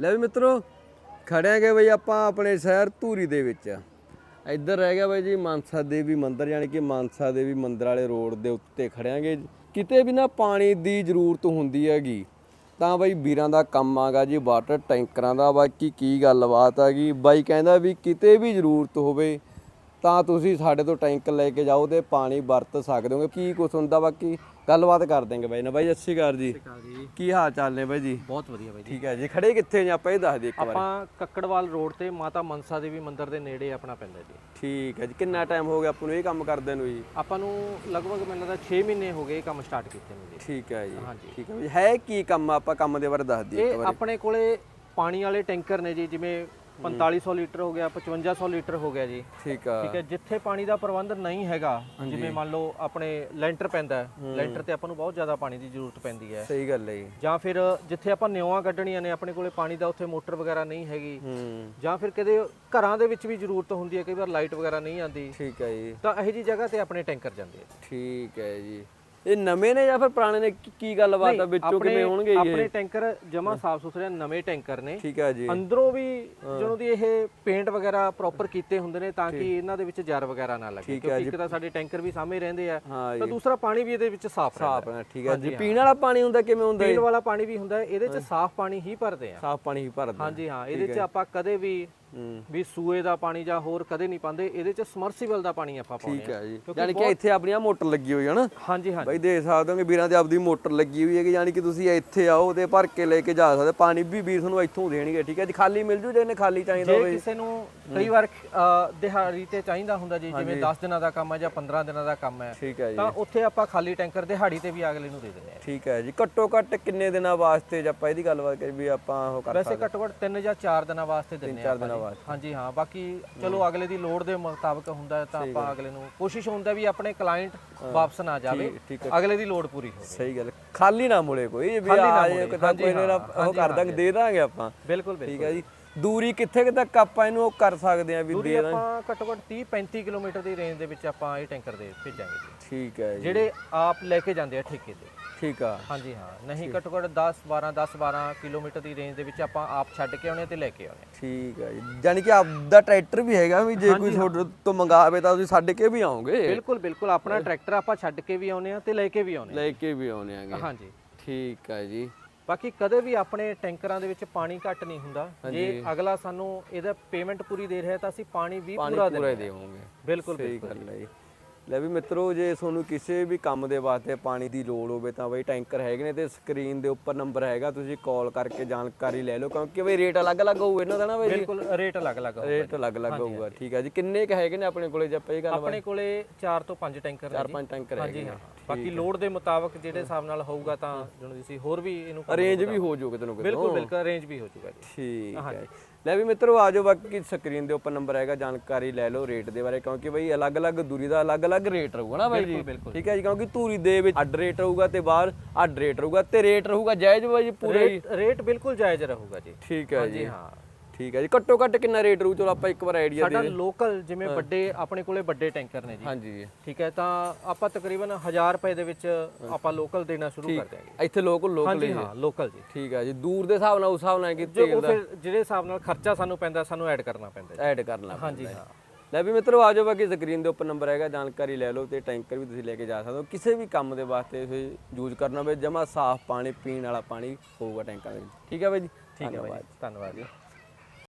ਲੈ ਵੀ ਮਿੱਤਰੋ ਖੜਿਆਂਗੇ ਬਈ ਆਪਾਂ ਆਪਣੇ ਸ਼ਹਿਰ ਧੂਰੀ ਦੇ ਵਿੱਚ। ਇੱਧਰ ਰਹਿ ਗਿਆ ਬਈ ਜੀ ਮਾਨਸਾ ਦੇਵੀ ਮੰਦਿਰ, ਯਾਨੀ ਕਿ ਮਾਨਸਾ ਦੇਵੀ ਮੰਦਿਰ ਵਾਲੇ ਰੋਡ ਦੇ ਉੱਤੇ ਖੜਿਆਂਗੇ ਕਿਤੇ ਵੀ ਨਾ ਪਾਣੀ ਦੀ ਜ਼ਰੂਰਤ ਹੁੰਦੀ ਹੈਗੀ, ਤਾਂ ਬਈ ਵੀਰਾਂ ਦਾ ਕੰਮ ਆਗਾ ਜੀ, ਵਾਟਰ ਟੈਂਕਰਾਂ ਦਾ। ਬਾਕੀ ਕੀ ਗੱਲਬਾਤ ਹੈਗੀ? ਬਾਈ ਕਹਿੰਦਾ ਵੀ ਕਿਤੇ ਵੀ ਜ਼ਰੂਰਤ ਹੋਵੇ ਤਾਂ ਤੁਸੀਂ ਸਾਡੇ ਤੋਂ ਟੈਂਕ ਲੈ ਕੇ ਜਾਓ ਤੇ ਪਾਣੀ ਵਰਤ ਸਕਦੇ ਹੋਗੇ। ਕੀ ਕੁਛ ਹੁੰਦਾ ਬਾਕੀ ਗੱਲਬਾਤ ਕਰ ਦੇਂਗੇ ਬਾਈ ਨਾ ਬਾਈ ਸ਼੍ਰੀ ਅਕਾਲ ਜੀ। ਜੀ। ਕੀ ਹਾਲ ਚਾਲ ਨੇ ਬਾਈ ਜੀ? ਬਹੁਤ ਵਧੀਆ ਬਾਈ ਜੀ। ਠੀਕ ਹੈ ਜੀ। ਖੜੇ ਕਿੱਥੇ ਨੇ ਆਪਾਂ ਇਹ ਦੱਸ ਦਿਓ ਇੱਕ ਵਾਰ। ਆਪਾਂ ਕੱਕੜਵਾਲ ਰੋਡ ਤੇ ਮਾਤਾ ਮਨਸਾ ਦੇਵੀ ਮੰਦਿਰ ਦੇ ਨੇੜੇ ਆਪਣਾ ਪੈਂਦਾ ਜੀ। ਠੀਕ ਹੈ ਜੀ। ਕਿੰਨਾ ਟਾਈਮ ਹੋ ਗਿਆ ਆਪਾਂ ਨੂੰ ਇਹ ਕੰਮ ਕਰਦੇ ਨੂੰ ਜੀ? ਆਪਾਂ ਨੂੰ ਲਗਭਗ ਮੈਨੂੰ ਲੱਗਦਾ 6 ਮਹੀਨੇ ਹੋ ਗਏ ਇਹ ਕੰਮ ਸਟਾਰਟ ਕੀਤੇ ਨੂੰ ਜੀ। ਠੀਕ ਹੈ ਜੀ। ਠੀਕ ਹੈ ਜੀ। ਹੈ ਕੀ ਕੰਮ ਆਪਾਂ ਕੰਮ ਦੇ ਬਾਰੇ ਦੱਸ ਦਈਏ ਇੱਕ ਇਹ ਵਾਰ। ਆਪਣੇ ਕੋਲੇ ਪਾਣੀ ਵਾਲੇ ਟੈਂਕਰ ਨੇ ਜੀ ਜਿਵੇਂ 4500 ਲੀਟਰ ਹੋ ਗਿਆ 5500 ਲੀਟਰ ਹੋ ਗਿਆ ਜੀ। ਠੀਕ ਆ। ਠੀਕ ਹੈ ਜਿੱਥੇ ਪਾਣੀ ਦਾ ਪ੍ਰਬੰਧ ਨਹੀਂ ਹੈਗਾ ਜਿਵੇਂ ਮੰਨ ਲਓ ਆਪਣੇ ਲੈਂਟਰ ਪੈਂਦਾ ਹੈ ਲੈਂਟਰ ਤੇ ਆਪਾਂ ਨੂੰ ਬਹੁਤ ਜ਼ਿਆਦਾ ਪਾਣੀ ਦੀ ਜ਼ਰੂਰਤ ਪੈਂਦੀ ਹੈ। ਸਹੀ ਗੱਲ ਹੈ ਜੀ। ਜਾਂ ਫਿਰ ਜਿੱਥੇ ਆਪਾਂ ਨਿਉਆਂ ਕੱਢਣੀਆਂ ਨੇ ਆਪਣੇ ਕੋਲੇ ਪਾਣੀ ਦਾ ਉੱਥੇ ਮੋਟਰ ਵਗੈਰਾ ਨਹੀਂ ਹੈਗੀ। ਜਾਂ ਫਿਰ ਕਦੇ ਘਰਾਂ ਦੇ ਵਿੱਚ ਵੀ ਜ਼ਰੂਰਤ ਹੁੰਦੀ ਹੈ ਕਈ ਵਾਰ ਲਾਈਟ ਵਗੈਰਾ ਨਹੀਂ ਆਉਂਦੀ। ਠੀਕ ਹੈ ਜੀ। ਤਾਂ ਇਹੋ ਜੀ ਜਗ੍ਹਾ ਤੇ ਆਪਣੇ ਟੈਂਕਰ ਜਾਂਦੇ ਆ। ਠੀਕ ਹੈ ਜੀ। ਇਹ ਨਵੇਂ ਨੇ ਜਾਂ ਫਿਰ ਪੁਰਾਣੇ ਨੇ? ਕੀ- ਕੀ ਗੱਲਬਾਤ ਆ ਵਿੱਚੋਂ ਕਿਵੇਂ ਹੋਣਗੇ ਆਪਣੇ ਇਹ ਟੈਂਕਰ ਜਮਾ ਸਾਫ਼ ਸੁਥਰੇ ਨਵੇਂ ਟੈਂਕਰ ਨੇ। ਠੀਕ ਹੈ ਜੀ। ਅੰਦਰੋਂ ਵੀ ਜਦੋਂ ਦੀ ਇਹ ਪੇਂਟ ਵਗੈਰਾ ਪ੍ਰੋਪਰ ਕੀਤੇ ਹੁੰਦੇ ਨੇ ਤਾਂ ਕਿ ਇਹਨਾਂ ਦੇ ਵਿੱਚ ਜਰ ਵਗੈਰਾ ਨਾ ਲੱਗੇ ਕਿਉਂਕਿ ਇੱਕ ਤਾਂ ਸਾਡੇ ਟੈਂਕਰ ਵੀ ਸਾਹਮਣੇ ਰਹਿੰਦੇ ਆ ਹਾਂ ਤਾਂ ਦੂਸਰਾ ਪਾਣੀ ਵੀ ਇਹਦੇ ਵਿੱਚ ਸਾਫ਼ ਸਾਫ਼ ਰਹਿੰਦਾ ਹੈ ਠੀਕ ਹੈ ਜੀ। ਪੀਣ ਵਾਲਾ ਪਾਣੀ ਹੁੰਦਾ ਕਿਵੇਂ ਹੁੰਦਾ ਪੀਣ ਵਾਲਾ ਪਾਣੀ ਵੀ ਹੁੰਦਾ ਹੈ, ਇਹਦੇ 'ਚ ਸਾਫ਼ ਪਾਣੀ ਹੀ ਭਰਦੇ ਆ। ਸਾਫ਼ ਪਾਣੀ ਹੀ ਭਰਦਾ ਹਾਂਜੀ ਹਾਂ ਇਹਦੇ 'ਚ ਆਪਾਂ ਕਦੇ ਵੀ ਵੀ ਸੂਏ ਦਾ ਪਾਣੀ ਜਾਂ ਹੋਰ ਕਦੇ ਨਹੀਂ ਪਾਉਂਦੇ ਇਹਦੇ 'ਚ ਸਮਰਸੀਬਲ ਦਾ ਪਾਣੀ ਆਪਾਂ ਪਾਉਂਦੇ ਠੀਕ ਹੈ ਜੀ। ਯਾਨੀ ਕਿ ਇੱਥੇ ਆਪਣੀਆਂ ਮੋਟਰ ਲੱਗੀ ਹੋਈ ਹੈ ਨਾ। ਹਾਂਜੀ ਹਾਂਜੀ। ਬਾਈ ਦੇਖ ਸਕਦੇ ਹੋ ਕਿ ਵੀਰਾਂ ਦੇ ਆਪਦੀ ਮੋਟਰ ਲੱਗੀ ਹੋਈ ਹੈ ਕਿ ਯਾਨੀ ਕਿ ਤੁਸੀਂ ਇੱਥੇ ਆਓ ਤੇ ਭਰ ਕੇ ਲੈ ਕੇ ਜਾ ਸਕਦੇ ਪਾਣੀ ਵੀ ਵੀਰ ਤੁਹਾਨੂੰ ਇੱਥੋਂ ਦੇਣਗੇ ਠੀਕ ਹੈ ਜੀ। ਖਾਲੀ ਮਿਲ ਜੂ ਜੇ ਇਹਨੇ ਖਾਲੀ ਚਾਹੀਦਾ ਜੇ ਹੋਵੇ। ਕਿਸੇ ਨੂੰ ਕਈ ਵਾਰ ਦਿਹਾੜੀ ਤੇ ਚਾਹੀਦਾ ਹੁੰਦਾ ਜੀ ਜਿਵੇਂ 10 ਦਿਨਾਂ ਦਾ ਕੰਮ ਹੈ ਜਾਂ 15 ਦਿਨਾਂ ਦਾ ਕੰਮ ਹੈ ਠੀਕ ਹੈ ਜੀ। ਤਾਂ ਉੱਥੇ ਆਪਾਂ ਖਾਲੀ ਟੈਂਕਰ ਦਿਹਾੜੀ ਤੇ ਵੀ ਅਗਲੇ ਨੂੰ ਦੇ ਦਿੰਦੇ ਆ ਠੀਕ ਹੈ ਜੀ। ਘੱਟੋ ਘੱਟ ਕਿੰਨੇ ਦਿਨਾਂ ਵਾਸਤੇ ਜੇ ਆਪਾਂ ਇਹਦੀ ਗੱਲਬਾਤ ਕਰੀ ਵੀ ਆਪਾਂ ਉਹ ਕਰ ਵੈਸੇ ਘੱਟੋ ਘੱਟ 3 ਜਾਂ 4 ਦਿਨਾਂ ਵਾਸਤੇ ਦਿੰਦੇ ਆ ਚਾਰ ਦਿਨਾਂ ਵਾਸਤੇ ਹਾਂਜੀ ਹਾਂ ਬਾਕੀ ਚਲੋ ਅਗਲੇ ਦੀ ਲੋੜ ਦੇ ਮੁਤਾਬਕ ਹੁੰਦਾ ਤਾਂ ਆਪਾਂ ਅਗਲੇ ਨੂੰ ਕੋਸ਼ਿਸ਼ ਹੁੰਦਾ ਵੀ ਆਪਣੇ ਕਲਾਇੰਟ ਵਾਪਸ ਨਾ ਜਾਵੇ। ਅਗਲੇ ਦੀ ਲੋੜ ਪੂਰੀ ਹੋਵੇ। ਸਹੀ ਗੱਲ। ਖਾਲੀ ਨਾ ਮੁੜੇ ਕੋਈ ਵੀ ਆ ਕਿਤਾ ਕੋਈ ਨਾ ਉਹ ਕਰ ਦਾਂਗੇ ਦੇ ਦਾਂਗੇ ਆਪਾਂ। ਬਿਲਕੁਲ ਠੀਕ ਹੈ ਜੀ। ਦੂਰੀ ਕਿੱਥੇ ਕੁ ਤੱਕ ਆਪਾਂ ਇਹਨੂੰ ਉਹ ਕਰ ਸਕਦੇ ਆ ਵੀ ਦੇ ਦਾਂਗੇ? ਆਪਾਂ ਘੱਟੋ ਘੱਟ 30 35 ਕਿਲੋਮੀਟਰ ਦੀ ਰੇਂਜ ਦੇ ਵਿੱਚ ਆਪਾਂ ਇਹ ਟੈਂਕਰ ਦੇ ਭੇਜਾਂਗੇ ਜੀ। ਠੀਕ ਹੈ ਜੀ। ਜਿਹੜੇ ਆਪ ਲੈ ਕੇ ਜਾਂਦੇ ਆ ਠੇਕੇ ਤੇ। ਠੀਕ ਆ। ਹਾਂਜੀ ਹਾਂ। ਨਹੀਂ ਘੱਟੋ ਘੱਟ 10 12 10 12 ਕਿਲੋਮੀਟਰ ਦੀ ਰੇਂਜ ਦੇ ਵਿੱਚ ਆਪਾਂ ਆਪ ਛੱਡ ਕੇ ਆਉਣੇ ਤੇ ਲੈ ਕੇ ਆਉਣੇ ਠੀਕ ਹੈ ਜੀ। ਯਾਨੀ ਕਿ ਆਪਦਾ ਟਰੈਕਟਰ ਵੀ ਹੈਗਾ ਵੀ ਜੇ ਕੋਈ ਤੁਹਾਡੇ ਤੋਂ ਮੰਗਾਵੇ ਤਾਂ ਤੁਸੀਂ ਛੱਡ ਕੇ ਵੀ ਆਓਗੇ। ਬਿਲਕੁਲ ਬਿਲਕੁਲ। ਆਪਣਾ ਟਰੈਕਟਰ ਆਪਾਂ ਛੱਡ ਕੇ ਵੀ ਆਉਨੇ ਆ ਤੇ ਲੈ ਕੇ ਵੀ ਆਉਨੇ ਲੈ ਕੇ ਵੀ ਆਉਣੇ ਆਗੇ ਆ ਹਾਂਜੀ। ਠੀਕ ਹੈ ਜੀ। ਬਾਕੀ ਕਦੇ ਵੀ ਆਪਣੇ ਟੈਂਕਰਾਂ ਦੇ ਵਿੱਚ ਪਾਣੀ ਘੱਟ ਨਹੀਂ ਹੁੰਦਾ। ਜੇ ਅਗਲਾ ਸਾਨੂੰ ਇਹਦਾ ਪੇਮੈਂਟ ਪੂਰੀ ਦੇ ਰਿਹਾ ਤਾਂ ਅਸੀਂ ਪਾਣੀ ਵੀ ਪੂਰਾ ਦੇਵਾਂਗੇ। ਬਿਲਕੁਲ ਸਹੀ ਗੱਲ ਹੈ ਜੀ। ਲੈ ਵੀ ਮਿੱਤਰੋ ਜੇ ਤੁਹਾਨੂੰ ਕਿਸੇ ਵੀ ਕੰਮ ਦੇ ਵਾਸਤੇ ਪਾਣੀ ਦੀ ਲੋੜ ਹੋਵੇ ਤਾਂ ਬਈ ਟੈਂਕਰ ਹੈਗੇ ਨੇ ਤੇ ਸਕਰੀਨ ਦੇ ਉੱਪਰ ਨੰਬਰ ਹੈਗਾ ਤੁਸੀਂ ਕਾਲ ਕਰਕੇ ਜਾਣਕਾਰੀ ਲੈ ਲਓ ਕਿਉਂਕਿ ਬਈ ਰੇਟ ਅਲੱਗ-ਅਲੱਗ ਹੋਊ ਇਹਨਾਂ ਦਾ ਨਾ ਬਈ ਬਿਲਕੁਲ ਰੇਟ ਅਲੱਗ-ਅਲੱਗ ਹੋਊਗਾ। ਰੇਟ ਅਲੱਗ-ਅਲੱਗ ਹੋਊਗਾ ਠੀਕ ਹੈ ਜੀ। ਕਿੰਨੇ ਕ ਹੈਗੇ ਨੇ ਆਪਣੇ ਕੋਲੇ ਜੇ ਆਪਾਂ ਇਹ ਗੱਲ ਆਪਣੇ ਕੋਲੇ 4 ਤੋਂ 5 ਟੈਂਕਰ ਨੇ ਚਾਰ ਜੀ। ਪੰਜ ਟੈਂਕਰ ਹੈਗੇ ਹਾਂ। ਬਾਕੀ ਲੋਡ ਦੇ ਮੁਤਾਬਕ ਜਿਹੜੇ ਹਿਸਾਬ ਨਾਲ ਹੋਊਗਾ ਤਾਂ ਜਿਹਨੂੰ ਤੁਸੀਂ ਹੋਰ ਵੀ ਇਹਨੂੰ ਅਰੇਂਜ ਵੀ ਹੋ ਜਾਊਗਾ ਤੈਨੂੰ ਬਿਲਕੁਲ ਬਿਲਕੁਲ ਰੇਂਜ ਵੀ ਹੋ ਜਾਊਗਾ ਜੀ। ਠੀਕ ਹੈ। ਲੈ ਵੀ ਮਿੱਤਰੋ ਆ ਜਾਓ ਬਾਕੀ ਸਕਰੀਨ ਦੇ ਉੱਪਰ ਨੰਬਰ ਹੈਗਾ ਜਾਣਕਾਰੀ ਲੈ ਲਓ ਰੇਟ ਦੇ ਬਾਰੇ ਕਿਉਂਕਿ ਬਈ ਅਲੱਗ-ਅਲੱਗ ਦੂਰੀ ਦਾ ਅਲੱਗ-ਅਲੱਗ ਰੇਟ ਰਹੂਗਾ ਨਾ ਬਾਈ ਜੀ। ਠੀਕ ਹੈ ਜੀ ਕਿਉਂਕਿ ਧੂਰੀ ਦੇ ਵਿੱਚ ਅੱਡ ਰੇਟ ਰਹੂਗਾ ਤੇ ਬਾਹਰ ਅੱਡ ਰੇਟ ਰਹੂਗਾ ਤੇ ਰੇਟ ਰਹੂਗਾ ਜਾਇਜ਼ ਬਾਈ ਜੀ ਪੂਰੇ ਰੇਟ ਬਿਲਕੁਲ ਜਾਇਜ਼ ਰਹੂਗਾ ਜੀ। ਠੀਕ ਹੈ ਜੀ। ਹਾਂ। ਠੀਕ ਹੈ ਜੀ। ਘੱਟੋ ਘੱਟ ਕਿੰਨਾ ਰੇਟ ਰਹੂ ਚਲੋ ਆਪਾਂ ਇੱਕ ਵਾਰ ਆਈਡੀਆ ਸਾਡਾ ਲੋਕਲ ਜਿਵੇਂ ਵੱਡੇ ਆਪਣੇ ਕੋਲੇ ਵੱਡੇ ਟੈਂਕਰ ਨੇ ਜੀ। ਹਾਂਜੀ ਠੀਕ ਹੈ ਤਾਂ ਆਪਾਂ ਤਕਰੀਬਨ 1000 ਰੁਪਏ ਦੇ ਵਿੱਚ ਆਪਾਂ ਲੋਕਲ ਦੇਣਾ ਸ਼ੁਰੂ ਕਰ ਦਿਆਂਗੇ। ਇੱਥੇ ਲੋਕਲ ਲੋਕਲ ਹਾਂਜੀ ਹਾਂ ਲੋਕਲ ਜੀ। ਠੀਕ ਹੈ ਜੀ। ਦੂਰ ਦੇ ਹਿਸਾਬ ਨਾਲ ਉਸ ਹਿਸਾਬ ਨਾਲ ਕਿ ਜੋ ਉਹ ਫਿਰ ਜਿਹੜੇ ਹਿਸਾਬ ਨਾਲ ਖਰਚਾ ਸਾਨੂੰ ਪੈਂਦਾ ਸਾਨੂੰ ਐਡ ਕਰਨਾ ਪੈਂਦਾ ਜੀ। ਐਡ ਕਰਨਾ ਹਾਂਜੀ ਹਾਂ। ਲੈ ਵੀ ਮਿੱਤਰੋ ਆ ਜਾਓ ਬਾਕੀ ਸਕਰੀਨ ਦੇ ਉੱਪਰ ਨੰਬਰ ਹੈਗਾ ਜਾਣਕਾਰੀ ਲੈ ਲਓ ਤੇ ਟੈਂਕਰ ਵੀ ਤੁਸੀਂ ਲੈ ਕੇ ਜਾ ਸਕਦੇ ਹੋ। ਕਿਸੇ ਵੀ ਕੰਮ ਦੇ ਵਾਸਤੇ ਤੁਸੀਂ ਯੂਜ਼ ਕਰਨਾ ਹੋਵੇ ਜਮਾ ਸਾਫ਼ ਪਾਣੀ ਪੀਣ ਵਾਲਾ ਪਾਣੀ ਹੋਊਗਾ ਟੈਂਕਾਂ ਦੇ ਵਿੱਚ। ਠੀਕ ਹੈ ਬਾਈ ਜੀ? ਠੀਕ ਹੈ ਬਾਈ ਧੰਨਵਾਦ ਜੀ।